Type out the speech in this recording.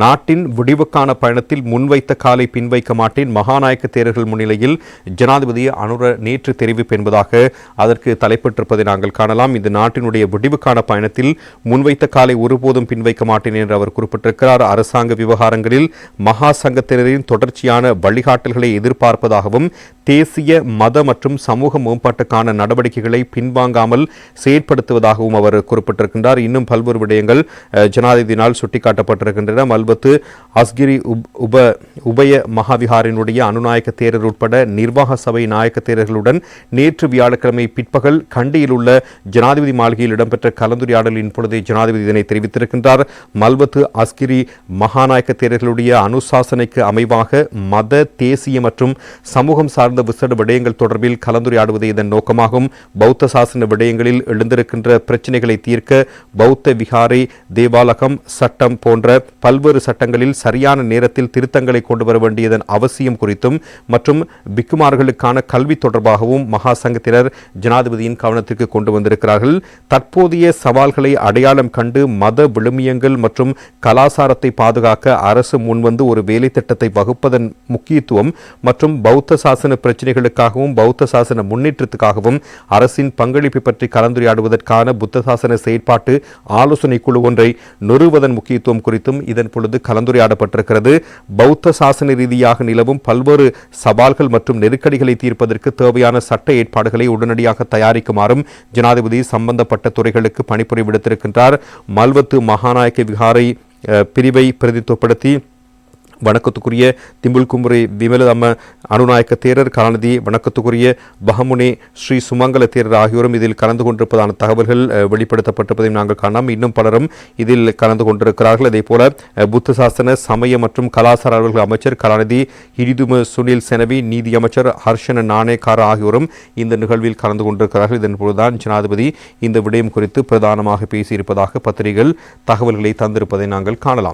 நாட்டின் விடிவுக்கான பயணத்தில் முன்வைத்த காலை பின்வைக்க மாட்டேன். மகாநாயக்க தேரர்கள் முன்னிலையில் ஜனாதிபதி அனுர நேற்று தெரிவிப்பு என்பதாக அதற்கு தலைப்பட்டிருப்பதை நாங்கள் காணலாம். இந்த நாட்டினுடைய விடிவுக்கான பயணத்தில் முன்வைத்த காலை ஒருபோதும் பின்வைக்க மாட்டேன் என்று அவர் குறிப்பிட்டிருக்கிறார். அரசாங்க விவகாரங்களில் மகா சங்கத்தினரின் தொடர்ச்சியான வழிகாட்டல்களை எதிர்பார்ப்பதாகவும் தேசிய மத மற்றும் சமூக மேம்பாட்டுக்கான நடவடிக்கைகளை பின்வாங்காமல் செயற்படுத்துவதாகவும் அவர் குறிப்பிட்டிருக்கின்றார். இன்னும் பல்வேறு விடயங்கள் ஜனாதிபதியினால் சுட்டிக்காட்டப்பட்டிருக்கின்றன. மல்பத்து அஸ்கிரி உப்- உப உபய மகாவிகாரினுடைய அனுநாயக்க தேரர் உட்பட நிர்வாக சபை நாயக்க தேரர்களுடன் நேற்று வியாழக்கிழமை பிற்பகல் கண்டியில் உள்ள ஜனாதிபதி மாளிகையில் இடம்பெற்ற கலந்துரையாடலின் பொழுதே ஜனாதிபதி இதனை தெரிவித்திருக்கின்றார். மல்பத்து அஸ்கிரி மகாநாயக்க தேரர்களுடைய அனுசாசனைக்கு அமைவாக மத தேசிய மற்றும் சமூகம் சார்ந்த விசேட விடயங்கள் தொடர்பில் கலந்துரையாடுவது இதன் நோக்கமாகும். பௌத்த சாசன விடயங்களில் எழுந்திருக்கின்ற பிரச்சினைகளை தீர்க்க பௌத்த விகாரை தேவாலகம் சட்டம் போன்ற பல்வேறு சட்டங்களில் சரியான நேரத்தில் திருத்தங்களை கொண்டு வர வேண்டியதன் அவசியம் குறித்தும் மற்றும் பிக்குமார்களுக்கான கல்வி தொடர்பாகவும் மகா சங்கத்தினர் ஜனாதிபதியின் கவனத்திற்கு கொண்டு வந்திருக்கிறார்கள். தற்போதைய சவால்களை அடையாளம் கண்டு மத விழுமியங்கள் மற்றும் கலாசாரத்தை பாதுகாக்க அரசு முன்வந்து ஒரு வேலை திட்டத்தை வகுப்பதன் முக்கியத்துவம் மற்றும் பௌத்த சாசன பிரச்சினைகளுக்காகவும் பௌத்த சாசன முன்னேற்றத்துக்காகவும் அரசின் பங்களிப்பு பற்றி கலந்துரையாடுவதற்கான புத்த சாசன செயற்பாட்டு ஆலோசனை குழு ஒன்றை நிறுவதன் முக்கியத்துவம் குறித்தும் இதன் பொழுது கலந்துரையாடப்பட்டிருக்கிறது. பௌத்த சாசன ரீதியாக நிலவும் பல்வேறு சவால்கள் மற்றும் நெருக்கடிகளை தீர்ப்பதற்கு தேவையான சட்ட ஏற்பாடுகளை உடனடியாக தயாரிக்குமாறும் ஜனாதிபதி சம்பந்தப்பட்ட துறைகளுக்கு பணிபுரி விடுத்திருக்கின்றார் மல்வத்து மகாநாயக்க விகாரை பிரிவை பிரதித்துவப்படுத்தி வணக்கத்துக்குரிய திம்புல் கும்புரை விமலதம்ம அனுநாயக்க தேரர் கலாநிதி வணக்கத்துக்குரிய பகமுனே ஸ்ரீ சுமங்கல தேரர் ஆகியோரும் இதில் கலந்து கொண்டிருப்பதான தகவல்கள் வெளிப்படுத்தப்பட்டிருப்பதையும் நாங்கள் காணலாம். இன்னும் பலரும் இதில் கலந்து கொண்டிருக்கிறார்கள். அதே போல புத்த சாசன சமய மற்றும் கலாசார அலுவல்கள் அமைச்சர் கலாநிதி ஹிரிதும சுனில் செனவி நீதி அமைச்சர் ஹர்ஷன நாணேக்கார ஆகியோரும் இந்த நிகழ்வில் கலந்து கொண்டிருக்கிறார்கள். இதன் பொழுதுதான் ஜனாதிபதி இந்த விடயம் குறித்து பிரதானமாக பேசியிருப்பதாக பத்திரிகைகள் தகவல்களை தந்திருப்பதை நாங்கள் காணலாம்.